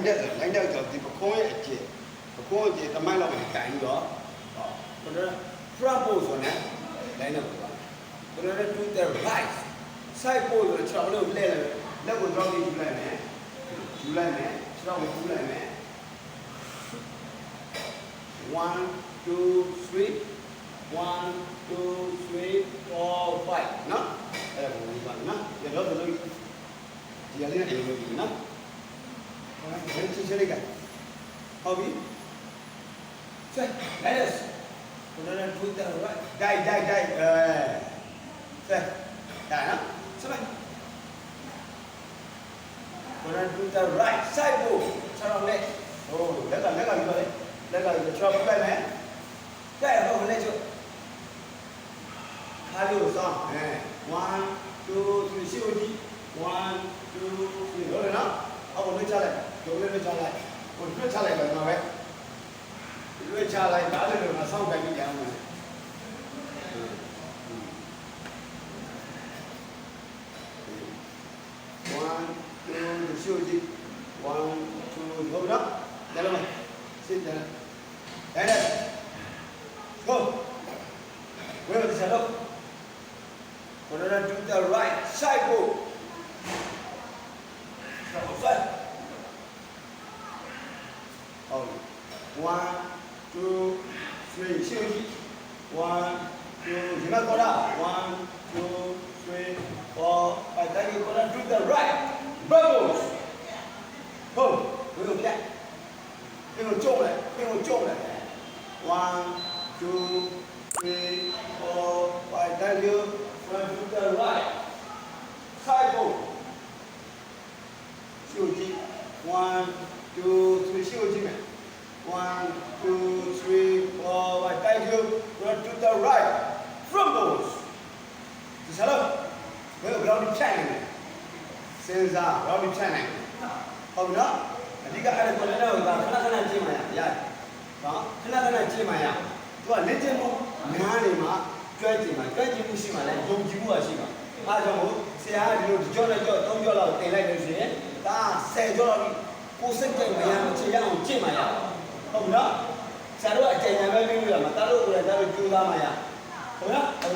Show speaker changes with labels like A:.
A: line တက်ဆို line တက်ဆိုဒီပခုံးရဲ့အကျယ်ပခုံးအကျယ်တမိုင်းလောက်ကိုတိုင်ပြီးတော့ဟောကျွန်တော် front pose ဆိုနေ line တက်ပါကျွန်တော် to the right side pose ဆိုတော့ခြေထောက်လေးကိုလှည့်လိုက်လက်ကိုတော့ပြီးယူလိုက်မယ်ယူလိုက်မယ်ခြေထောက်ကိုယူလိုက်မယ် one two three one two three four five နော်အဲ့ဒါကိုဝင်ပါနော်ရတော့လို့ဒီအလေးနဲ့အေးလို့ဒီနော်ဘယ်ချင်းချင်းလေးက Angelica. How are you? So, let us. Another two thousand. Die, die, die. Uh, so, die, no? So, bye. Another two thousand. Right side move. Turn on left. Oh, let go, let go, you got it. cho go, you got trouble, man. Yeah, go, let you. Cardio song. Yeah. One, two, three, see you. One, two, three. Rồi đó. Ông còn lên cho này. တို့လည်းချလိုက်ကိုတွေ့ချလိုက်တယ်မှာပဲတွေ့ချလိုက်ဒါလည်းမဆောင်ကြည့်ကြအောင်ရှိုးကြည့်ဝမ်သူဟုတ်လားဒါလည်းစစ်တယ်အဲ့ဒါ go ဝဲစရတော့ We're gonna do the right side go. One, two, three. Shiuji. Two. Jima two, three, four, five. Then you gonna do the right. Bubbles. Boom. Two, three, four, five. Then you gonna do the right. One two three four five thank you gonna do the right front balls ဒီစားလို့ဘယ်လို ground ဖြတ်နေလဲစဉ်းစား ground ဖြတ်နိုင်ဟုတ်နော်အဓိကအဲ့ဒါကိုလည်းတော့ခဏခဏကြည့်မှရရတယ်နော်ခဏခဏကြည့်မှရသူကလက်ကျင်မှုများနေမှာကြွကြည့်မှာကြွကြည့်မှုရှိမှလည်းယုံကြည်မှုရှိမှာအားကြောင့်မို့ဆရာကဒီလိုကြောနဲ့ကြော၃ကြောလောက်တင်လိုက်လို့ရှိရင်ဒါ10ကြောလောက်ကိုစိတ်ကြိုက်မရမချေရအောင်ကြည့်မှရ ဟုတ်နော်ဆရာတို့အကြံဉာဏ်ပဲပြီးလို့ရမှာတားလို့ကိုယ်လည်းတားလို့ကြိုးစားမှရဟုတ်နော်ဟုတ်